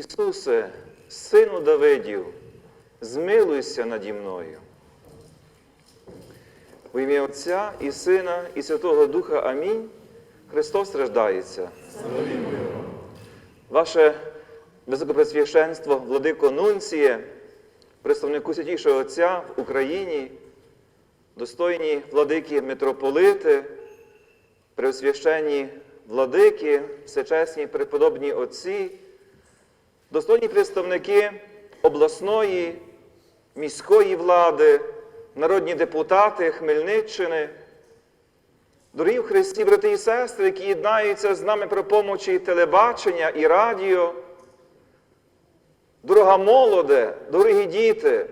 Ісусе, Сину Давидів, змилуйся наді мною. В ім'я Отця і Сина, і Святого Духа Амінь. Христос страждається. Ваше Високопресвященство, владико Нунціє, представнику Святішого Отця в Україні, достойні владики митрополити, преосвященні владики, всечесні преподобні отці, достойні представники обласної, міської влади, народні депутати Хмельниччини, дорогі в Христі, брати і сестри, які єднаються з нами про помочі телебачення і радіо, дорога молоде, дорогі діти,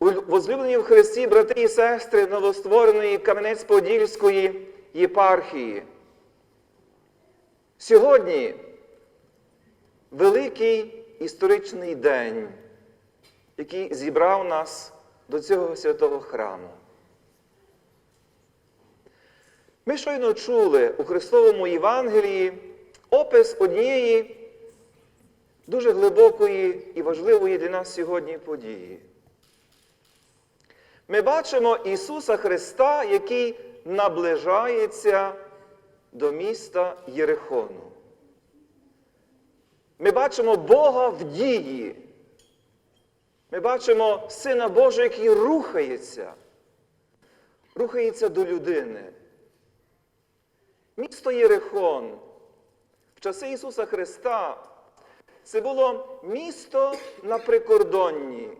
возлюблені в Христі, брати і сестри новоствореної Кам'янець-Подільської єпархії. Сьогодні великий історичний день, який зібрав нас до цього святого храму. Ми щойно чули у Христовому Євангелії опис однієї дуже глибокої і важливої для нас сьогодні події. Ми бачимо Ісуса Христа, який наближається до міста Єрихону. Ми бачимо Бога в дії. Ми бачимо Сина Божого, який рухається, рухається до людини. Місто Єрихон в часи Ісуса Христа це було місто на прикордонні,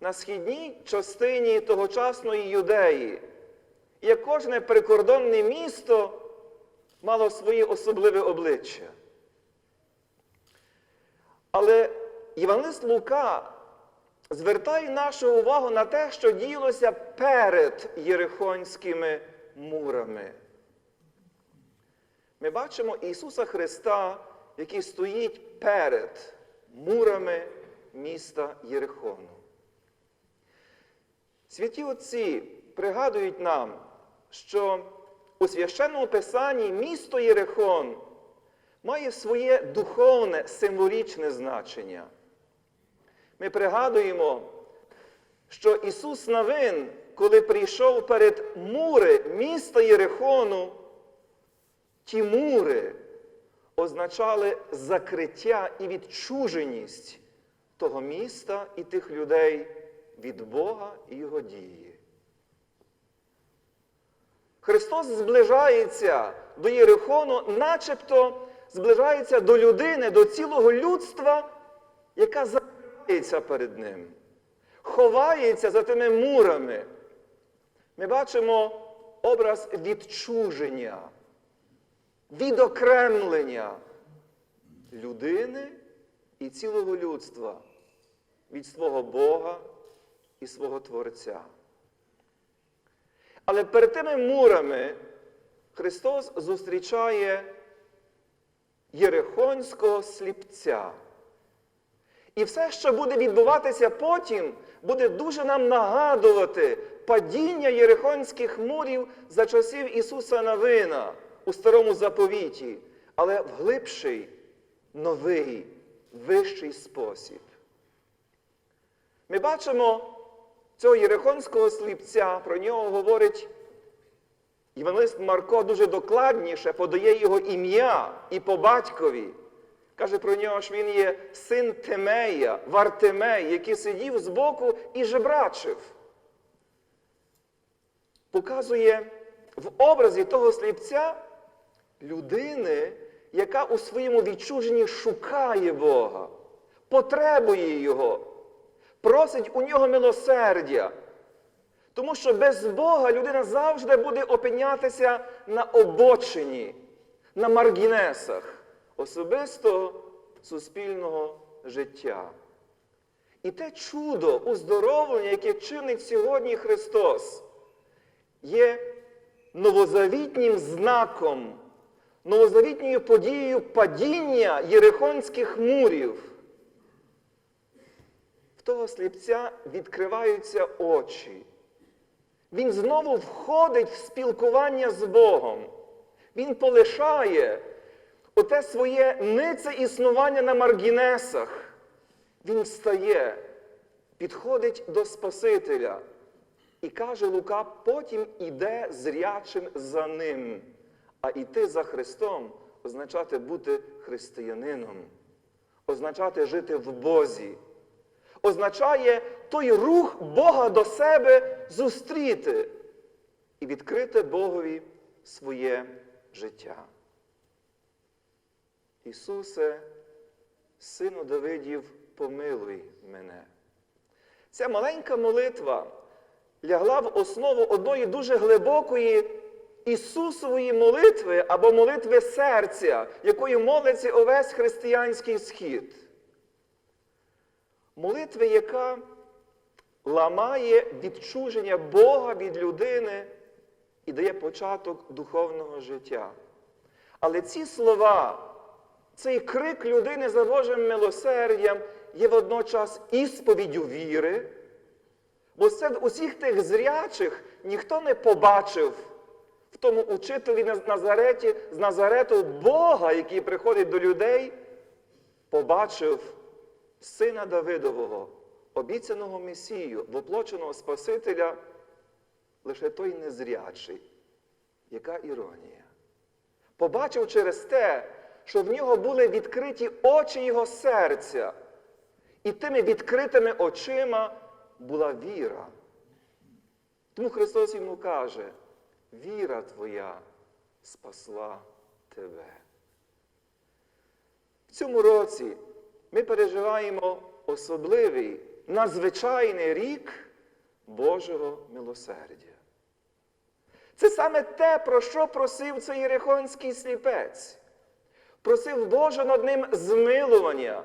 на східній частині тогочасної юдеї. І як кожне прикордонне місто мало своє особливе обличчя. Але Євангелист Лука звертає нашу увагу на те, що діялося перед Єрихонськими мурами. Ми бачимо Ісуса Христа, який стоїть перед мурами міста Єрихону. Святі Отці пригадують нам, що у священному Писанні місто Єрихон має своє духовне символічне значення. Ми пригадуємо, що Ісус Навин, коли прийшов перед мури міста Єрихону, ті мури означали закриття і відчуженість того міста і тих людей від Бога і Його дії. Христос зближається до Єрихону, начебто зближається до людини, до цілого людства, яка закривається перед ним, ховається за тими мурами. Ми бачимо образ відчуження, відокремлення людини і цілого людства від свого Бога і свого Творця. Але перед тими мурами Христос зустрічає Єрихонського сліпця. І все, що буде відбуватися потім, буде дуже нам нагадувати падіння Єрихонських мурів за часів Ісуса Навина у старому заповіті, але в глибший, новий, вищий спосіб. Ми бачимо цього Єрихонського сліпця, про нього говорить Євангелист Марко дуже докладніше подає його ім'я і по батькові. Каже про нього, що він є син Тимея, Вартимей, який сидів збоку і жебрачив. Показує в образі того сліпця людини, яка у своєму відчуженні шукає Бога, потребує Його, просить у нього милосердя. Тому що без Бога людина завжди буде опинятися на обочині, на маргінесах особистого суспільного життя. І те чудо, уздоровлення, яке чинить сьогодні Христос, є новозавітнім знаком, новозавітньою подією падіння єрихонських мурів. В того сліпця відкриваються очі. Він знову входить в спілкування з Богом. Він полишає оте своє нице існування на маргінесах, він встає, підходить до Спасителя і каже Лука, потім іде зрячим за ним. А йти за Христом означати бути християнином, означати жити в Бозі, означає той рух Бога до себе зустріти і відкрити Богові своє життя. Ісусе, Сину Давидів, помилуй мене. Ця маленька молитва лягла в основу одної дуже глибокої Ісусової молитви або молитви серця, якою молиться увесь християнський схід. Молитви, яка ламає відчуження Бога від людини і дає початок духовного життя. Але ці слова, цей крик людини за Божим милосердям є водночас ісповіддю віри, бо серед усіх тих зрячих ніхто не побачив в тому учителі на Назареті, з Назарету Бога, який приходить до людей, побачив сина Давидового, обіцяного Месію, воплоченого Спасителя, лише той незрячий. Яка іронія? Побачив через те, що в нього були відкриті очі його серця, і тими відкритими очима була віра. Тому Христос йому каже, віра твоя спасла тебе. В цьому році ми переживаємо особливий, надзвичайний рік Божого милосердя. Це саме те, про що просив цей єрихонський сліпець. Просив Боже над ним змилування,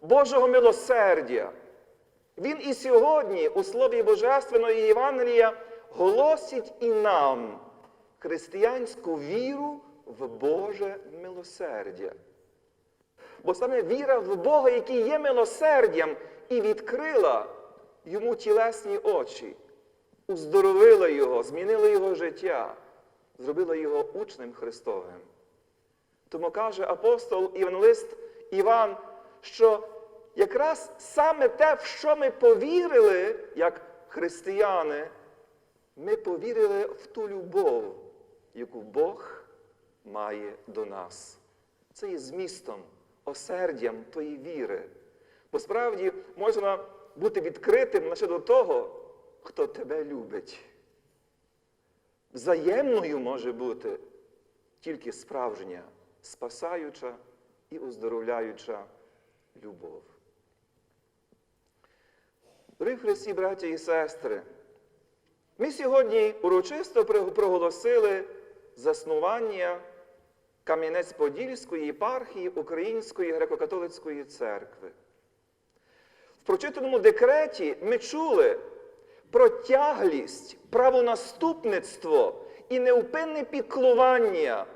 Божого милосердя. Він і сьогодні у Слові Божественної Євангелія голосить і нам християнську віру в Боже милосердя. Бо саме віра в Бога, який є милосердям, і відкрила йому тілесні очі, уздоровила його, змінила його життя, зробила його учнем Христовим. Тому каже апостол Іванлист Іван, що якраз саме те, в що ми повірили, як християни, ми повірили в ту любов, яку Бог має до нас. Це є змістом, осердям тої віри. Бо справді можна бути відкритим лише до того, хто тебе любить. Взаємною може бути тільки справжня, спасаюча і оздоровляюча любов. Дорогі браті і сестри, ми сьогодні урочисто проголосили заснування Кам'янець-Подільської єпархії Української греко-католицької церкви. Прочитаному декреті ми чули про тяглість, правонаступництво і неупинне піклування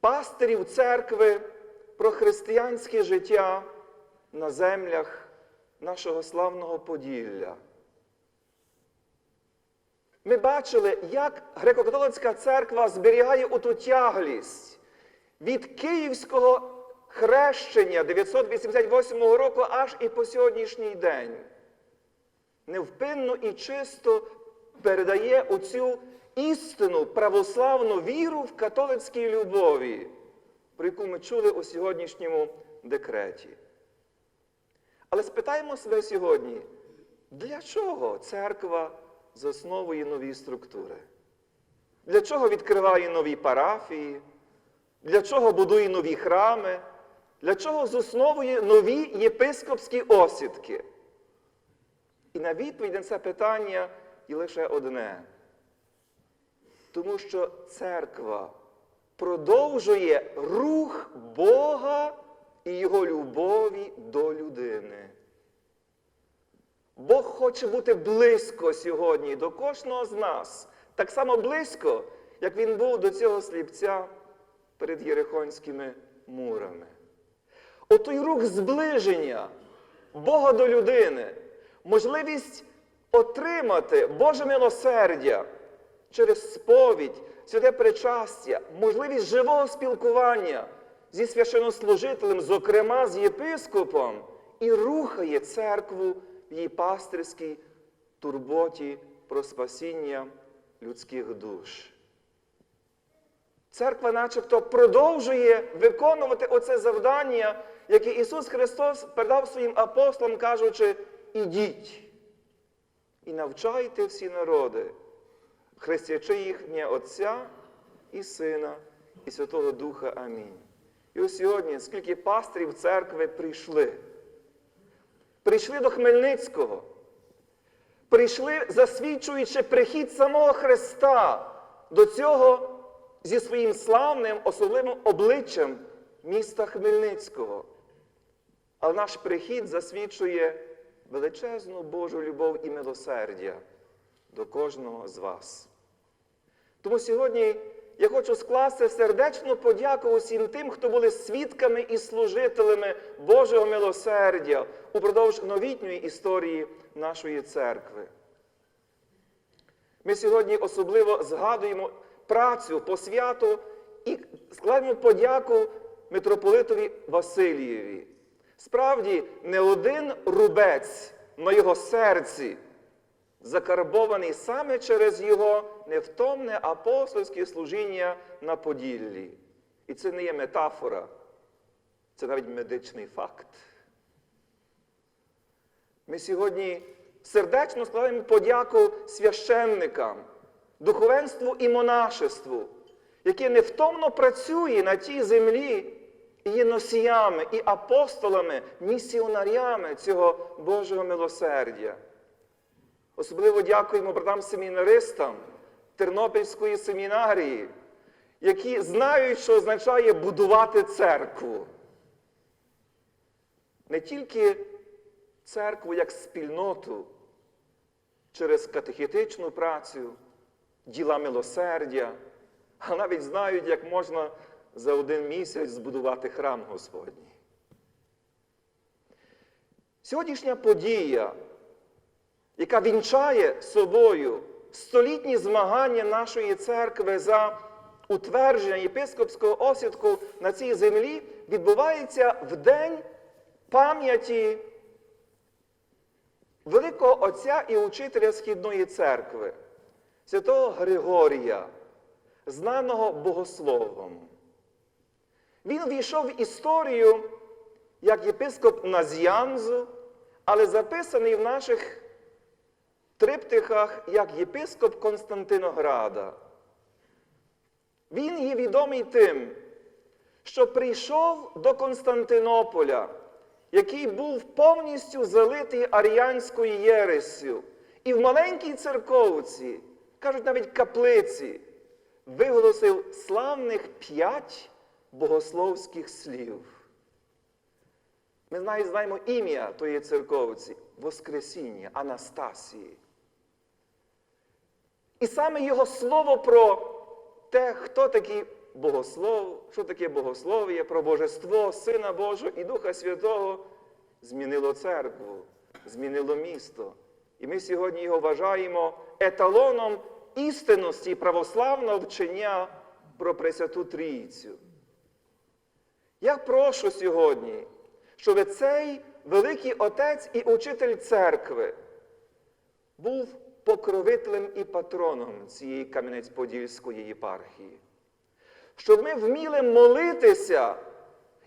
пастирів церкви про християнське життя на землях нашого славного Поділля. Ми бачили, як греко-католицька церква зберігає оту тяглість від Київського хрещення 988 року аж і по сьогоднішній день. Невпинно і чисто передає оцю істину, православну віру в католицькій любові, про яку ми чули у сьогоднішньому декреті. Але спитаємо себе сьогодні, для чого церква засновує нові структури? Для чого відкриває нові парафії? Для чого будує нові храми? Для чого засновує нові єпископські осідки? І на відповідь на це питання є лише одне. Тому що церква продовжує рух Бога і Його любові до людини. Бог хоче бути близько сьогодні до кожного з нас, так само близько, як він був до цього сліпця перед Єрихонськими мурами. Отой рух зближення Бога до людини, можливість отримати Боже милосердя через сповідь, святе причастя, можливість живого спілкування зі священнослужителем, зокрема з єпископом, і рухає церкву в її пастирській турботі про спасіння людських душ. Церква начебто продовжує виконувати оце завдання, яке Ісус Христос передав своїм апостолам, кажучи, ідіть і навчайте всі народи, хрестячи їх ім'я Отця і Сина, і Святого Духа. Амінь. І ось сьогодні, скільки пасторів церкви прийшли, прийшли до Хмельницького, прийшли, засвідчуючи прихід самого Христа до цього зі своїм славним особливим обличчям міста Хмельницького. Але наш прихід засвідчує величезну Божу любов і милосердя до кожного з вас. Тому сьогодні я хочу скласти сердечну подяку усім тим, хто були свідками і служителями Божого милосердя упродовж новітньої історії нашої церкви. Ми сьогодні особливо згадуємо працю, посвяту і складемо подяку митрополитові Василієві. Справді, не один рубець на його серці закарбований саме через його невтомне апостольське служіння на Поділлі. І це не є метафора, це навіть медичний факт. Ми сьогодні сердечно складаємо подяку священникам, духовенству і монашеству, яке невтомно працює на тій землі є носіями, і апостолами, місіонарями цього Божого милосердя. Особливо дякуємо братам-семінаристам Тернопільської семінарії, які знають, що означає будувати церкву. Не тільки церкву як спільноту через катехетичну працю, діла милосердя, а навіть знають, як можна за один місяць збудувати храм Господній. Сьогоднішня подія, яка вінчає собою столітні змагання нашої церкви за утвердження єпископського освідку на цій землі, відбувається в день пам'яті великого Отця і учителя Східної церкви, святого Григорія, знаного богословом. Він війшов в історію як єпископ Наз'янзу, але записаний в наших триптихах як єпископ Константинограда. Він є відомий тим, що прийшов до Константинополя, який був повністю залитий аріянською єресю, і в маленькій церковці, кажуть навіть каплиці, виголосив славних п'ять богословських слів. Ми знаємо ім'я тої церковці Воскресіння, Анастасії. І саме його слово про те, хто такий богослов, що таке богослов'я, про Божество, Сина Божого і Духа Святого змінило церкву, змінило місто. І ми сьогодні його вважаємо еталоном істинності православного вчення про Пресвяту Трійцю. Я прошу сьогодні, щоб цей великий отець і учитель церкви був покровителем і патроном цієї Кам'янець-Подільської єпархії. Щоб ми вміли молитися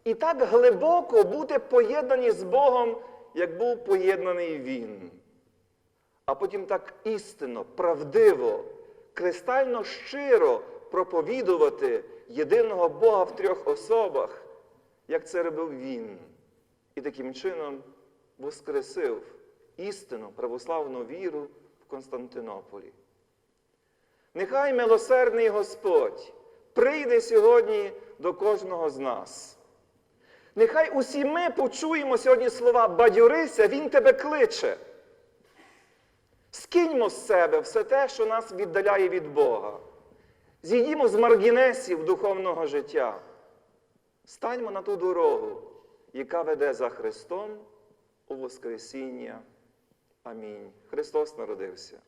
і так глибоко бути поєднані з Богом, як був поєднаний Він. А потім так істинно, правдиво, кристально щиро проповідувати єдиного Бога в трьох особах, як це робив Він. І таким чином воскресив істину, православну віру в Константинополі. Нехай милосердний Господь прийде сьогодні до кожного з нас. Нехай усі ми почуємо сьогодні слова бадьорися, Він тебе кличе. Скиньмо з себе все те, що нас віддаляє від Бога. Зійдімо з маргінесів духовного життя. Станьмо на ту дорогу, яка веде за Христом у Воскресіння. Амінь. Христос народився.